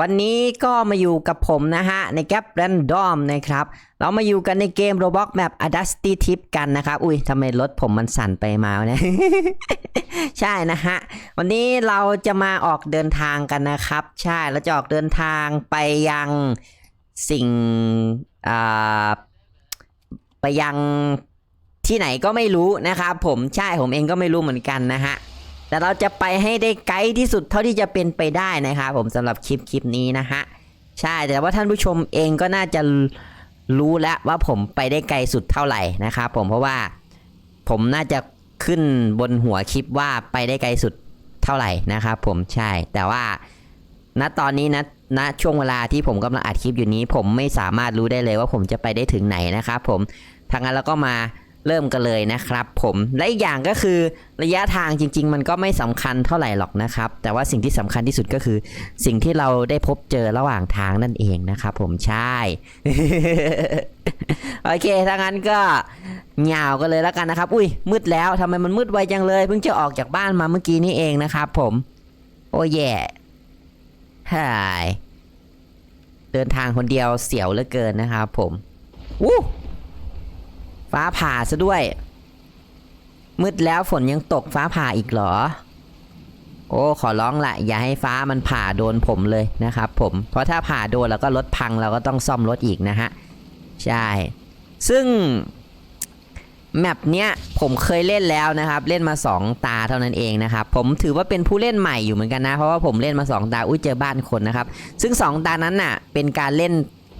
วันนี้ก็มาอยู่กับผมนะฮะ ในแก p แรนดอมนะครับ เรามาอยู่กันในเกม Roblox Map a d a s t y Tip กันนะครับ อุ้ยทำไมรถผมมันสั่นไปมาเนี่ย ใช่นะฮะ วันนี้เราจะมาออกเดินทางกันนะครับ ใช่เราจะออกเดินทางไปยังสิ่งอ่าไปยังที่ไหนก็ไม่รู้นะครับผมใช่ผมเองก็ไม่รู้เหมือนกันนะฮะ แต่เราจะไปให้ได้ไกลที่สุดเท่าที่จะเป็นไปได้นะครับผมสำหรับคลิปคลิปนี้นะฮะใช่แต่ว่าท่านผู้ชมเองก็น่าจะรู้แล้วว่าผมไปได้ไกลสุดเท่าไหร่นะครับผมเพราะว่าผมน่าจะขึ้นบนหัวคลิปว่าไปได้ไกลสุดเท่าไหร่นะครับผมใช่แต่ว่าณตอนนี้นะณช่วงเวลาที่ผมกำลังอัดคลิปอยู่นี้ ผมไม่สามารถรู้ได้เลยว่าผมจะไปได้ถึงไหนนะครับผมทางนั้นเราก็มา เริ่มกันเลยนะครับผมและอีกอย่างก็คือระยะทางจริง ๆ มันก็ไม่สำคัญเท่าไหร่หรอกนะครับ แต่ว่าสิ่งที่สำคัญที่สุดก็คือ สิ่งที่เราได้พบเจอระหว่างทางนั่นเองนะครับผมใช่โอเคถ้างั้นก็เหงากันเลยแล้วกันนะครับ อุ้ยมืดแล้วทำไมมันมืดไวจังเลยเพิ่งจะออกจากบ้านมาเมื่อกี้นี่เองนะครับผม โอ้แย่หายเดินทางคนเดียวเสียวเหลือเกินนะครับผมวู้ ฟ้าผ่าซะด้วย มืดแล้วฝนยังตกฟ้าผ่าอีกเหรอ โอ้ ขอร้องละอย่าให้ฟ้ามันผ่าโดนผมเลยนะครับผม เพราะถ้าผ่าโดนแล้วก็รถพังเราก็ต้องซ่อมรถอีกนะฮะ ใช่ ซึ่งแมปเนี้ยผมเคยเล่นแล้วนะครับ เล่นมา 2 ตาเท่านั้นเองนะครับ ผมถือว่าเป็นผู้เล่นใหม่อยู่เหมือนกันนะ เพราะว่าผมเล่นมา 2 ตาอุ้ยเจอบ้านคนนะครับ ซึ่ง 2 ตานั้นน่ะเป็นการเล่น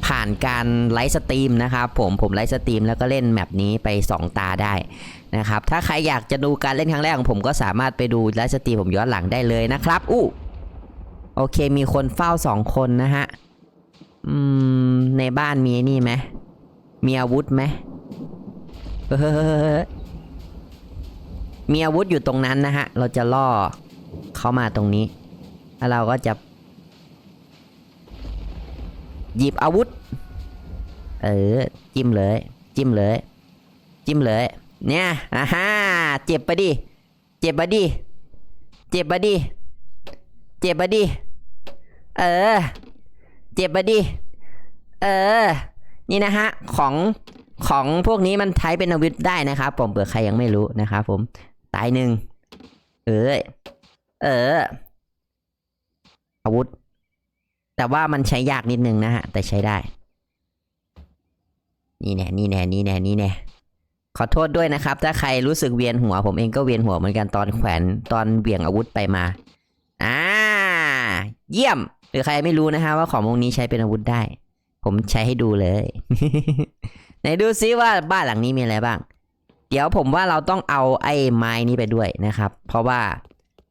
ผ่านการไลฟ์สตรีมนะครับผมผมไลฟ์สตรีมแล้วก็เล่นแมปนี้ไป 2 ตาได้นะครับถ้าใครอยากจะดูการเล่นครั้งแรกของผมก็สามารถไปดูไลฟ์สตรีมผมย้อนหลังได้เลยนะครับอู้โอเคมีคนเฝ้า 2 คนนะฮะอืมในบ้านมีนี่ไหมมีอาวุธไหมเฮ้ยมีอาวุธอยู่ตรงนั้นนะฮะ เราจะล่อเข้ามาตรงนี้ แล้วเราก็จะ หยิบอาวุธ เออ จิ้มเลย จิ้มเลย จิ้มเลย เนี่ยอ่าฮ่าเจ็บปะดิ เจ็บปะดิ เจ็บปะดิ เจ็บปะดิ เออ เจ็บปะดิ เออ นี่นะฮะ ของของพวกนี้มันใช้เป็นอาวุธได้นะครับ ผมเผื่อใครยังไม่รู้นะครับผม ตายหนึ่ง เออ เออ อาวุธ แต่ว่ามันใช้ยากนิดนึงนะฮะ แต่ใช้ได้ นี่แน่นี่แน่นี่แน่นี่แน่ขอโทษด้วยนะครับ ถ้าใครรู้สึกเวียนหัว ผมเองก็เวียนหัวเหมือนกันตอนแขวนตอนเบี่ยงอาวุธไปมาอ่าเยี่ยม หรือใครไม่รู้นะฮะว่าของพวกนี้ใช้เป็นอาวุธได้ ผมใช้ให้ดูเลย ไหนดูซิว่าบ้านหลังนี้มีอะไรบ้าง เดี๋ยวผมว่าเราต้องเอาไอ้ไม้นี้ไปด้วยนะครับ เพราะว่า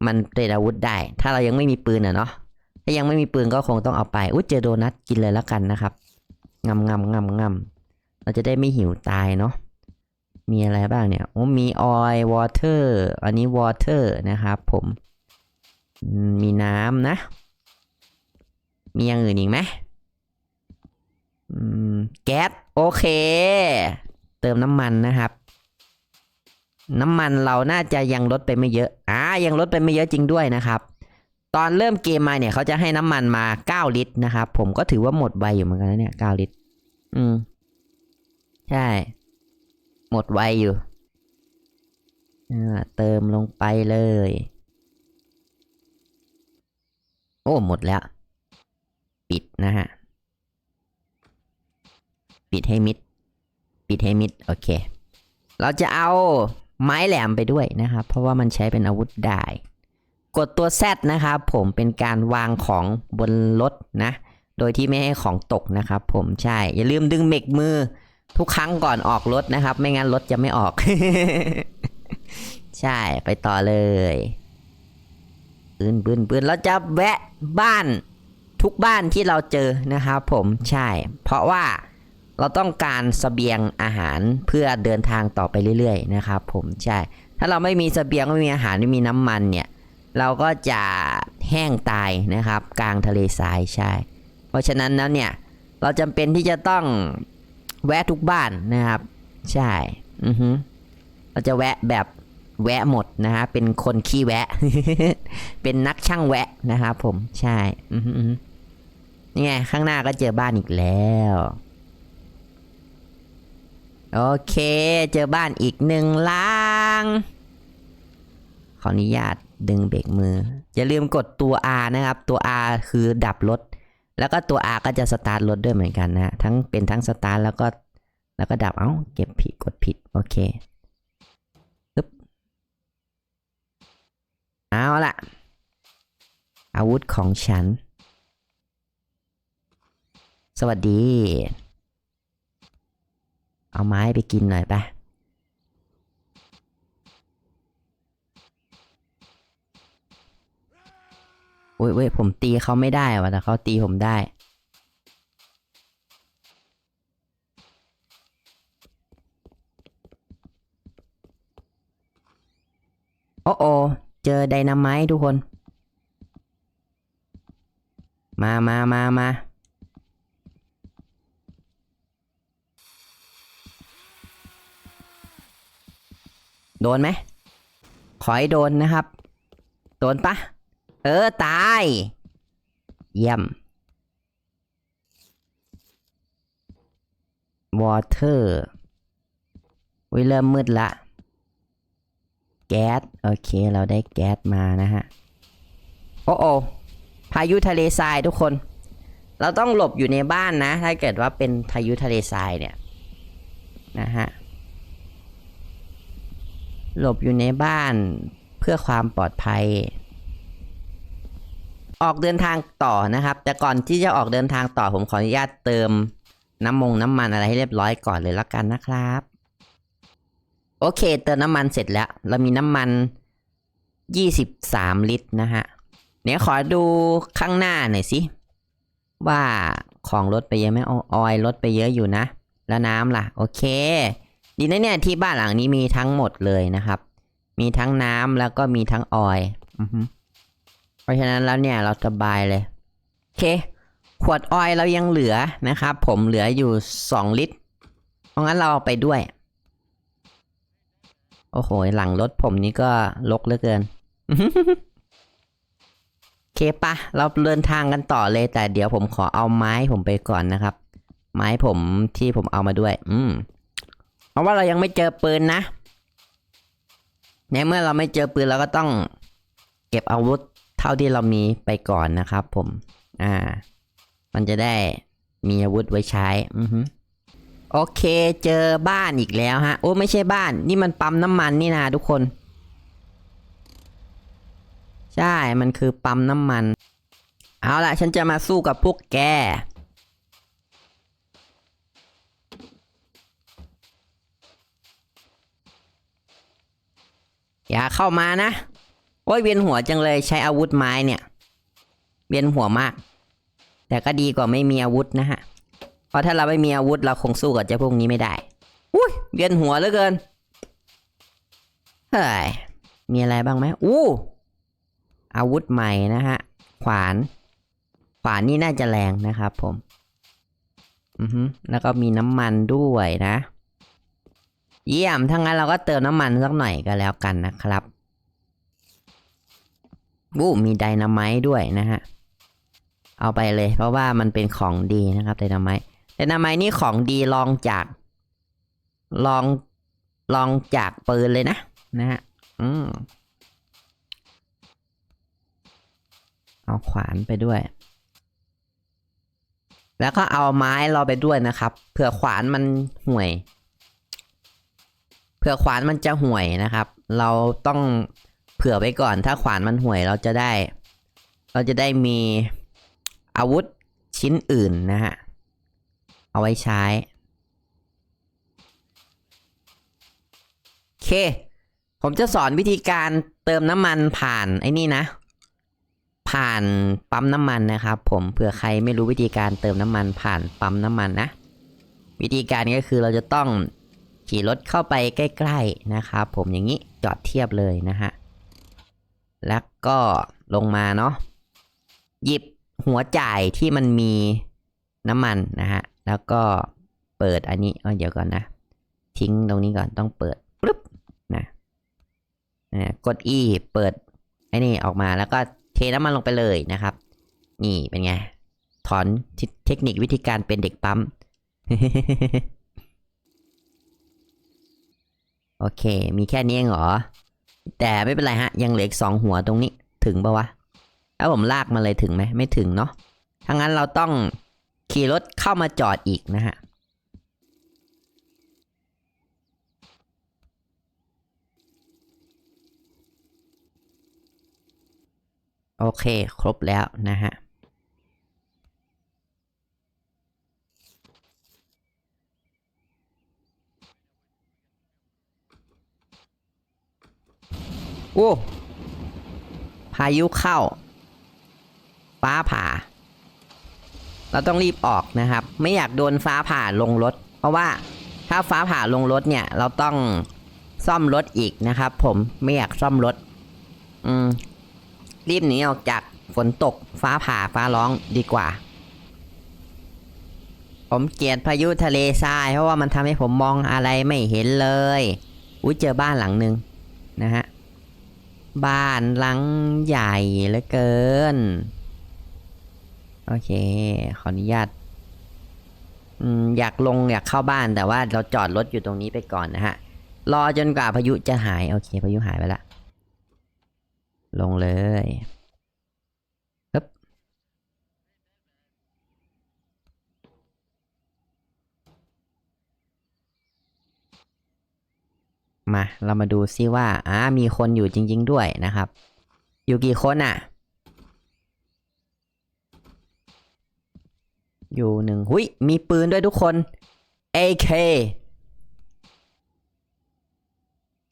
มันเป็นอาวุธได้ ถ้าเรายังไม่มีปืนอะเนาะ ถ้ายังไม่มีปืนก็คงต้องเอาไป อุ้ยเจอโดนัทกินเลยแล้วกันนะครับ งำงำงำงำเราจะได้ไม่หิวตายเนาะ มีอะไรบ้างเนี่ย โอ้มีออยล์วอเตอร์ อันนี้วอเตอร์นะครับผม มีน้ำนะ มีอย่างอื่นอีกไหมอืมแก๊ส โอเค เติมน้ำมันนะครับ น้ำมันเราน่าจะยังลดไปไม่เยอะ อ่า ยังลดไปไม่เยอะจริงด้วยนะครับ ตอนเริ่มเกมมาเนี่ยเขาจะให้น้ำมันมา 9 ลิตรนะครับ ผมก็ถือว่าหมดไวอยู่เหมือนกันนะเนี่ย9ลิตร อืม ใช่ หมดไวอยู่เติมลงไปเลย โอ้ หมดแล้ว ปิดนะฮะ ปิดให้มิด ปิดให้มิด โอเค เราจะเอาไม้แหลมไปด้วยนะครับ เพราะว่ามันใช้เป็นอาวุธได้ กดตัว Z นะครับผมเป็นการวางของบนรถนะ โดยที่ไม่ให้ของตกนะครับ ผมใช่ อย่าลืมดึงเบรกมือทุกครั้งก่อนออกรถนะครับ ไม่งั้นรถจะไม่ออก ใช่ไปต่อเลยปืนปืนปืนเราจะแวะบ้านทุกบ้านที่เราเจอนะครับผมใช่ เพราะว่าเราต้องการเสบียงอาหารเพื่อเดินทางต่อไปเรื่อยๆนะครับ ผมใช่ ถ้าเราไม่มีเสบียงไม่มีอาหารไม่มีน้ำมันเนี่ย เราก็จะแห้งตายนะครับ กลางทะเลทรายใช่ เพราะฉะนั้นแล้วเนี่ย เราจำเป็นที่จะต้องแวะทุกบ้านนะครับ ใช่อือฮึเราจะแวะแบบแวะหมดนะฮะเป็นคนขี้แวะ เป็นนักช่างแวะนะครับผมใช่อือฮึนี่ไงข้างหน้าก็เจอบ้านอีกแล้วโอเค เจอบ้านอีกหนึ่งลังขออนุญาต ดึงเบรกมือ อย่าลืมกดตัว R นะครับ ตัว R คือดับรถ แล้วก็ตัว R ก็จะสตาร์ทรถด้วยเหมือนกันนะ ทั้งเป็นทั้งสตาร์ทแล้วก็แล้วก็ดับ เอ้า เก็บผิดกดผิด โอเคปึ๊บเอาละอาวุธของฉัน สวัสดี เอาไม้ไปกินหน่อยไปะ อ้ยเว้ยผมตีเขาไม่ได้ว่ะแต่เขาตีผมได้ โอ้โอเจอไดนาไมต์ทุกคน มามามามาโดนไหม ขอให้โดนนะครับ โดนปะ เออ ตาย เยี่ยม วอเตอร์วิเริ่มมืดละ แก๊ส โอเค เราได้แก๊สมานะฮะ โอ้โอพายุทะเลทรายทุกคน เราต้องหลบอยู่ในบ้านนะ ถ้าเกิดว่าเป็นพายุทะเลทรายเนี่ย นะฮะ หลบอยู่ในบ้านเพื่อความปลอดภัย ออกเดินทางต่อนะครับ แต่ก่อนที่จะออกเดินทางต่อผมขออนุญาตเติมน้ำมงน้ำมันอะไรให้เรียบร้อยก่อนเลยแล้วกันนะครับ โอเค เติมน้ำมันเสร็จแล้ว เรามีน้ำมัน 23 ลิตรนะฮะเนี่ยขอดูข้างหน้าหน่อยสิ ว่าของลดไปเยอะไหมออยลดไปเยอะอยู่นะ แล้วน้ำล่ะ โอเค ดีนะเนี่ยที่บ้านหลังนี้มีทั้งหมดเลยนะครับ มีทั้งน้ำแล้วก็มีทั้งออยอือ เพราะฉะนั้นแล้วเนี่ยเราสบายเลยโอเค ขวดออยเรายังเหลือนะครับผมเหลืออยู่ 2 ลิตร เพราะงั้นเราเอาไปด้วย โอ้โห หลังรถผมนี่ก็ลกเหลือเกินโอเคปะเราเดินทางกันต่อเลย แต่เดี๋ยวผมขอเอาไม้ผมไปก่อนนะครับ ไม้ผมที่ผมเอามาด้วย อืมเพราะว่าเรายังไม่เจอปืนนะในเมื่อเราไม่เจอปืนเราก็ต้อง เก็บอาวุธ เท่าที่เรามีไปก่อนนะครับผม อ่า มันจะได้มีอาวุธไว้ใช้ อือฮึโอเค เจอบ้านอีกแล้วฮะ โอ้ไม่ใช่บ้าน นี่มันปั๊มน้ำมันนี่นาทุกคน ใช่ มันคือปั๊มน้ำมัน เอาล่ะฉันจะมาสู้กับพวกแก อย่าเข้ามานะ โอ้ยเวียนหัวจังเลยใช้อาวุธไม้เนี่ย เวียนหัวมาก แต่ก็ดีกว่าไม่มีอาวุธนะฮะ เพราะถ้าเราไม่มีอาวุธเราคงสู้กับเจ้าพวกนี้ไม่ได้ อุ้ยเวียนหัวเหลือเกิน เฮ้ย มีอะไรบ้างไหมอู้อาวุธใหม่นะฮะ ขวาน ขวานนี่น่าจะแรงนะครับผม อือฮึแล้วก็มีน้ำมันด้วยนะ เยี่ยมถ้างั้นเราก็เติมน้ำมันสักหน่อยก็แล้วกันนะครับ วู้มีไดนาไมต์ด้วยนะฮะ เอาไปเลย เพราะว่ามันเป็นของดีนะครับไดนาไมต์ไดนาไมต์นี่ของดีลองจากลองลองจากปืนเลยนะ นะฮะ อืม เอาขวานไปด้วย แล้วก็เอาไม้เราไปด้วยนะครับ เผื่อขวานมันห่วย เผื่อขวานมันจะห่วยนะครับ เราต้อง ผื่อไว้ก่อนถ้าขวานมันห่วยเราจะได้ เราจะได้มีอาวุธชิ้นอื่นนะฮะ เอาไว้ใช้โอเค ผมจะสอนวิธีการเติมน้ำมันผ่านไอ้นี่นะ ผ่านปั๊มน้ำมันนะครับผมเผื่อใครไม่รู้วิธีการเติมน้ำมันผ่านปั๊มน้ำมันนะ วิธีการก็คือเราจะต้องขี่รถเข้าไปใกล้ ๆนะครับ ผมอย่างนี้จอดเทียบเลยนะฮะ แล้วก็ลงมาเนาะหยิบหัวจ่ายที่มันมีน้ำมันนะฮะ แล้วก็เปิดอันนี้เอ้ยเดี๋ยวก่อนนะ ทิ้งตรงนี้ก่อนต้องเปิดปึ๊บนะนะกด E เปิดไอ้นี่ออกมาแล้วก็เทน้ำมันลงไปเลยนะครับ นี่เป็นไง ถอนเทคนิควิธีการเป็นเด็กปั๊มโอเค มีแค่นี้เองเหรอ แต่ไม่เป็นไรฮะ ยังเหลืออีกสองหัวตรงนี้ถึงปะวะแล้วผมลากมาเลยถึงไหมไม่ถึงเนาะถ้างั้นเราต้องขี่รถเข้ามาจอดอีกนะฮะโอเค ครบแล้วนะฮะ โอ้พายุเข้า ฟ้าผ่า เราต้องรีบออกนะครับ ไม่อยากโดนฟ้าผ่าลงรถ เพราะว่าถ้าฟ้าผ่าลงรถเนี่ย เราต้องซ่อมรถอีกนะครับ ผมไม่อยากซ่อมรถ อืม รีบหนีออกจากฝนตกฟ้าผ่าฟ้าร้องดีกว่า ผมเกลียดพายุทะเลทรายเพราะว่ามันทำให้ผมมองอะไรไม่เห็นเลย อุ้ยเจอบ้านหลังหนึ่งนะฮะ บ้านหลังใหญ่เหลือเกิน โอเค ขออนุญาตอยากลงอยากเข้าบ้านแต่ว่าเราจอดรถอยู่ตรงนี้ไปก่อนนะฮะ รอจนกว่าพายุจะหาย โอเค พายุหายไปละ ลงเลย มา เรามาดูซิว่าอ่ามีคนอยู่จริง ๆ ด้วยนะครับ อยู่กี่คนอะ อยู่หนึ่งหุยมีปืนด้วยทุกคน AK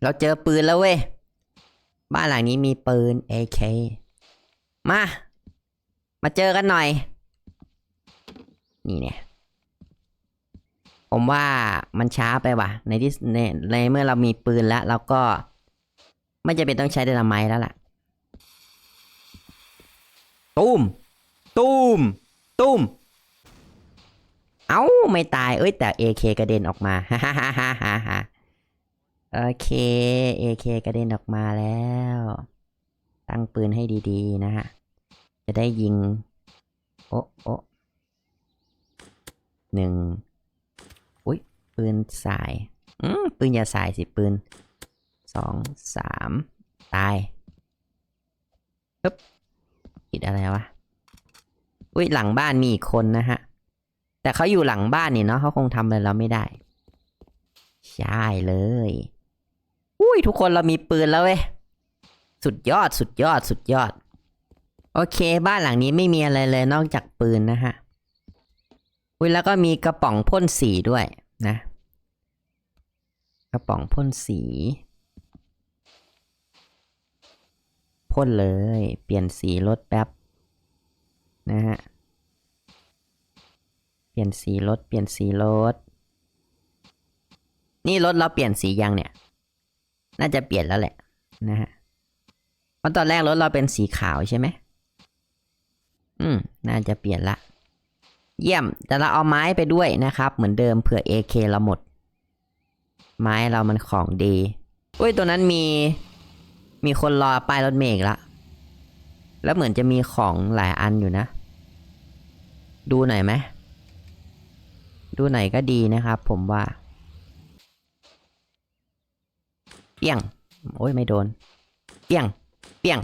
เราเจอปืนแล้วเว้ย บ้านหลังนี้มีปืน AK มา มาเจอกันหน่อย นี่เนี่ย ผมว่ามันช้าไปว่ะ ในที่ในในเมื่อเรามีปืนแล้วเราก็ ไม่จะเป็นต้องใช้เดนาไมต์แล้วล่ะตุ้มตุ้มตุ้มเอ้า ไม่ตาย เอ้ย แต่ AK กระเด็นออกมาฮ่าฮ่าฮ่าฮ่าฮ่าฮ่าโอเค AK กระเด็นออกมาแล้ว ตั้งปืนให้ดีๆ นะฮะ จะได้ยิง โอะโอะหนึ่งอุ้ย ปืนสายอืมปืนอย่าสายสิปืนสองสามตายปึ๊บผิดอะไรวะอุ้ยหลังบ้านมีอีกคนนะฮะ แต่เขาอยู่หลังบ้านนี่เนาะเขาคงทำอะไรเราไม่ได้ ใช่เลย อุ้ยทุกคนเรามีปืนแล้วเว้ย สุดยอดสุดยอดสุดยอด โอเค บ้านหลังนี้ไม่มีอะไรเลยนอกจากปืนนะฮะอุ้ยแล้วก็มีกระป๋องพ่นสีด้วยนะ กระป๋องพ่นสี พ่นเลย เปลี่ยนสีรถแป๊บ นะฮะ เปลี่ยนสีรถ เปลี่ยนสีรถ นี่รถเราเปลี่ยนสียังเนี่ย น่าจะเปลี่ยนแล้วแหละนะฮะเพราะตอนแรกรถเราเป็นสีขาวใช่ไหม อืม น่าจะเปลี่ยนละ เยี่ยม แต่เราเอาไม้ไปด้วยนะครับ เหมือนเดิมเผื่อ AK เราหมด ไม้เรามันของดีอุ้ยตัวนั้นมี มีคนรอป้ายรถเมล์ละ แล้วเหมือนจะมีของหลายอันอยู่นะ ดูหน่อยไหม ดูไหนอยก็ดีนะครับผมว่า เปี้ยง โอ้ยไม่โดน เปี้ยง เปี้ยง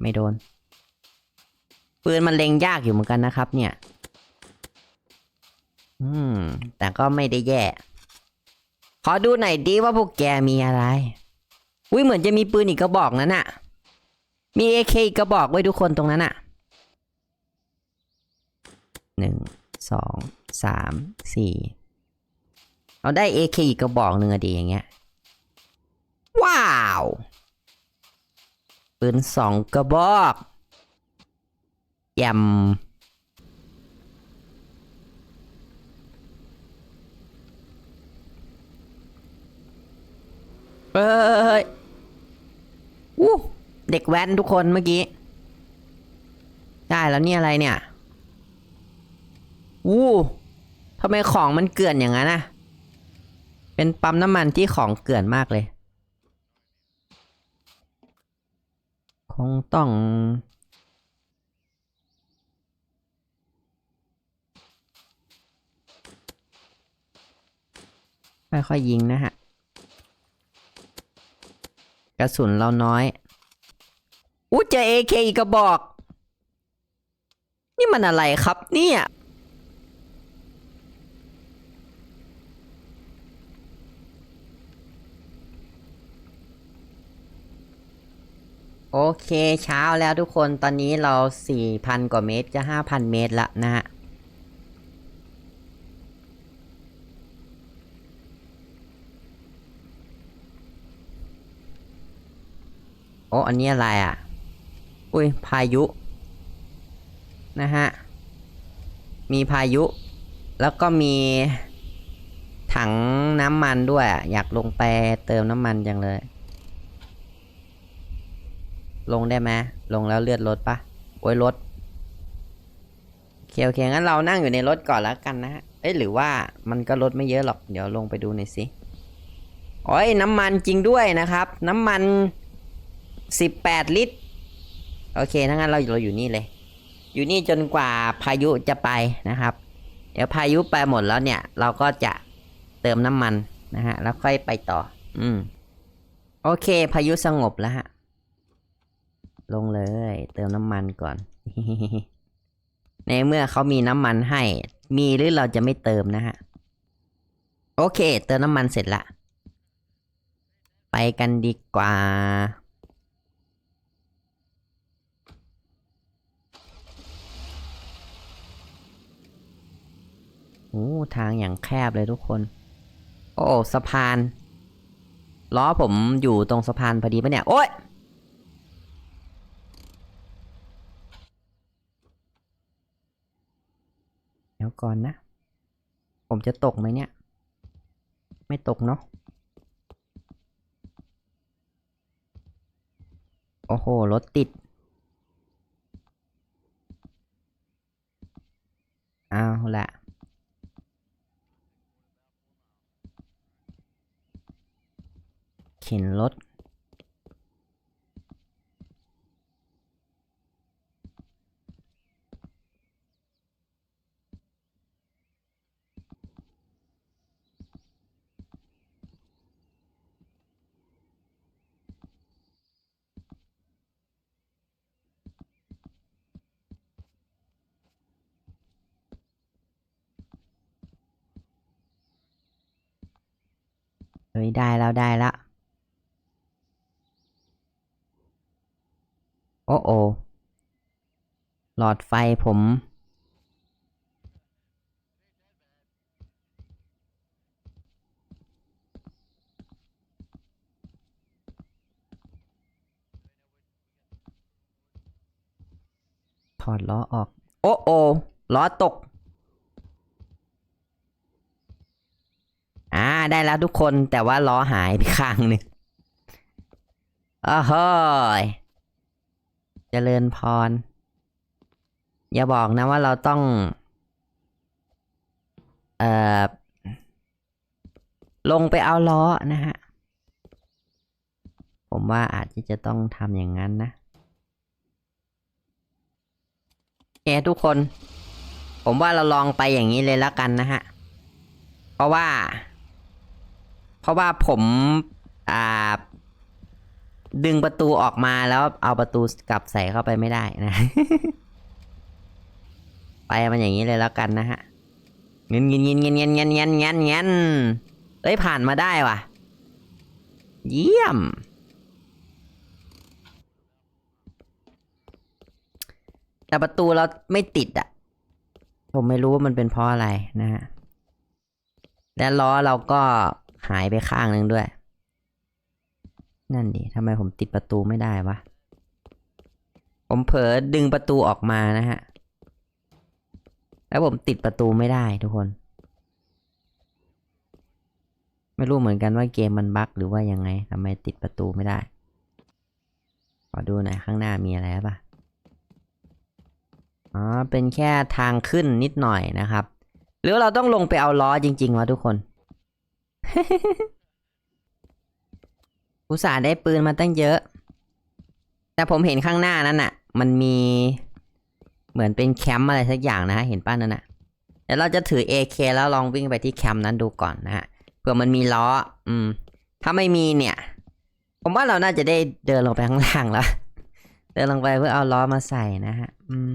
ไม่โดน ปืนมันเล็งยากอยู่เหมือนกันนะครับ เนี่ย อืม แต่ก็ไม่ได้แย่ ขอดูหน่อยดีว่าพวกแกมีอะไร อุ้ยเหมือนจะมีปืนอีกกระบอกนั้นอะมีเอเคอีกกระบอกไว้ทุกคนตรงนั้นอะหนึ่งสองสามสี่เอาได้ AK อีกกระบอกหนึ่งอะดีอย่างเงี้ย ว้าว ปืนสองกระบอกยม เอ้ยอู้เด็กแว้นทุกคนเมื่อกี้ ได้แล้วนี่อะไรเนี่ยวู้ทำไมของมันเกลื่อนอย่างนั้นอะเป็นปั๊มน้ำมันที่ของเกลื่อนมากเลย คงต้องค่อยๆยิงนะฮะ กระสุนเราน้อยอู้เจอเอเคอีกกระบอก นี่มันอะไรครับเนี่ยโอเคเช้าแล้วทุกคนตอนนี้เรา 4,000 กว่าเมตรจะ 5,000 เมตรละนะฮะ โอ้อันนี้อะไรอะ อุ้ยพายุ นะฮะ มีพายุ แล้วก็มี ถังน้ำมันด้วยอะอยากลงไปเติมน้ำมันจังเลย ลงได้ไหมลงแล้วเลือดลดปะโอ้ยลดเคโอเคงั้นเรานั่งอยู่ในรถก่อนแล้วกันนะฮะ เอ้ยหรือว่ามันก็ลดไม่เยอะหรอก เดี๋ยวลงไปดูหน่อยสิ โอ้ยน้ำมันจริงด้วยนะครับ น้ำมัน 18ลิตร โอเคถ้างั้นเราเราอยู่นี่เลย อยู่นี่จนกว่าพายุจะไปนะครับ เดี๋ยวพายุไปหมดแล้วเนี่ย เราก็จะเติมน้ำมันนะฮะ แล้วค่อยไปต่อ อืม โอเค พายุสงบแล้วฮะ ลงเลย เติมน้ำมันก่อน ในเมื่อเขามีน้ำมันให้ มีหรือเราจะไม่เติมนะฮะ โอเค เติมน้ำมันเสร็จละ ไปกันดีกว่า โอ้ทางอย่างแคบเลยทุกคน โอ้สะพาน ล้อผมอยู่ตรงสะพานพอดีปะเนี่ย โอ๊ยเดี๋ยวก่อนนะ ผมจะตกไหมเนี่ย ไม่ตกเนาะโอ้โห รถติด เอาละ เข็นรถเฮ้ยได้แล้วได้แล้ว โอ หลอดไฟผม ถอดล้อออก โอ้โอล้อตก อ่า ได้แล้วทุกคนแต่ว่าล้อหายไปข้างหนึ่งอ้าวเฮ้ย เจริญพร อย่าบอกนะว่าเราต้อง เอ่อ ลงไปเอาล้อนะฮะ ผมว่าอาจจะจะต้องทำอย่างนั้นนะโอทุกคน ผมว่าเราลองไปอย่างนี้เลยแล้วกันนะฮะ เพราะว่า เพราะว่าผม อ่า ดึงประตูออกมาแล้วเอาประตูกลับใส่เข้าไปไม่ได้นะ ไปมันอย่างนี้เลยแล้วกันนะฮะเงินเงินเงินเงินเงินเงินเงินเงินเงินเอ้ยผ่านมาได้ว่ะ เยี่ยม แต่ประตูเราไม่ติดอะผมไม่รู้ว่ามันเป็นเพราะอะไรนะฮะ และล้อเราก็หายไปข้างหนึ่งด้วย นั่นดิทำไมผมติดประตูไม่ได้วะ ผมเผลอดึงประตูออกมานะฮะ แล้วผมติดประตูไม่ได้ทุกคน ไม่รู้เหมือนกันว่าเกมมันบั๊กหรือว่ายังไงทำไมติดประตูไม่ได้ขอดูหน่อยข้างหน้ามีอะไรปะอ๋อ เป็นแค่ทางขึ้นนิดหน่อยนะครับ หรือเราต้องลงไปเอาล้อจริง ๆวะทุกคน อุตส่าห์ได้ปืนมาตั้งเยอะ แต่ผมเห็นข้างหน้านั้นน่ะ มันมีเหมือนเป็นแคมป์อะไรสักอย่างนะฮะ เห็นป้านั่นน่ะเดี๋ยวเราจะถือ AK แล้วลองวิ่งไปที่แคมป์นั้นดูก่อนนะฮะ เผื่อมันมีล้อ อืม ถ้าไม่มีเนี่ย ผมว่าเราน่าจะได้เดินลงไปข้างล่างแล้ว เดินลงไปเพื่อเอาล้อมาใส่นะฮะ อืม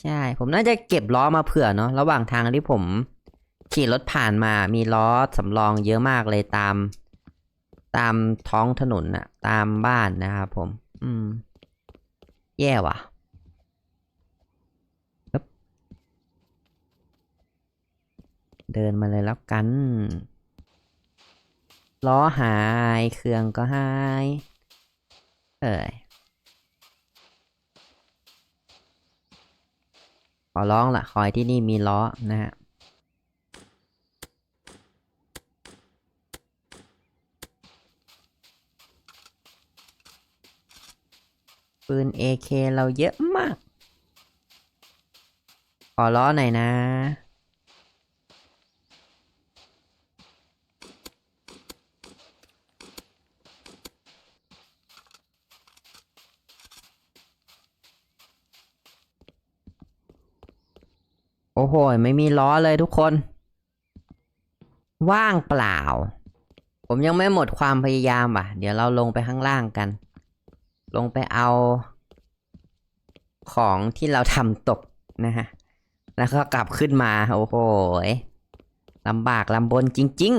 ใช่ ผมน่าจะเก็บล้อมาเผื่อเนาะ ระหว่างทางที่ผมขี่รถผ่านมา มีล้อสำรองเยอะมากเลยตาม ตามท้องถนนน่ะ ตามบ้านนะครับผม อืม แย่ว่ะเดินมาเลยแล้วกัน ล้อหาย เครื่องก็หาย เอ้ยขอร้องละคอยที่นี่มีล้อนะฮะ ปืน AK เราเยอะมาก ขอล้อหน่อยนะ โอ้โห ไม่มีล้อเลยทุกคน ว่างเปล่า ผมยังไม่หมดความพยายามอะ เดี๋ยวเราลงไปข้างล่างกัน ลงไปเอาของที่เราทำตกนะฮะ แล้วก็กลับขึ้นมา โอ้โหลำบากลำบนจริง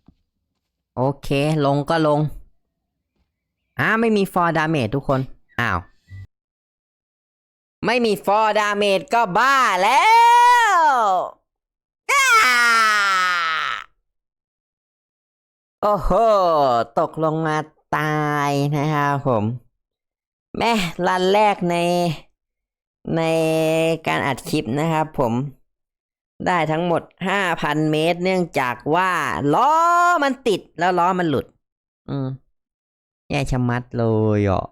ๆ โอเค ลงก็ลงอ่าไม่มีฟอร์ดาเมจทุกคน อ้าว ไม่มีฟอร์ดาเมจก็บ้าแล้วโอ้โห ตกลงมา ตายนะครับผมแม่รันแรกในในการอัดคลิปนะครับผมได้ทั้งหมด 5,000 เมตร เนื่องจากว่าล้อมันติดแล้วล้อมันหลุด อืมแย่ชะมัดเลยอะ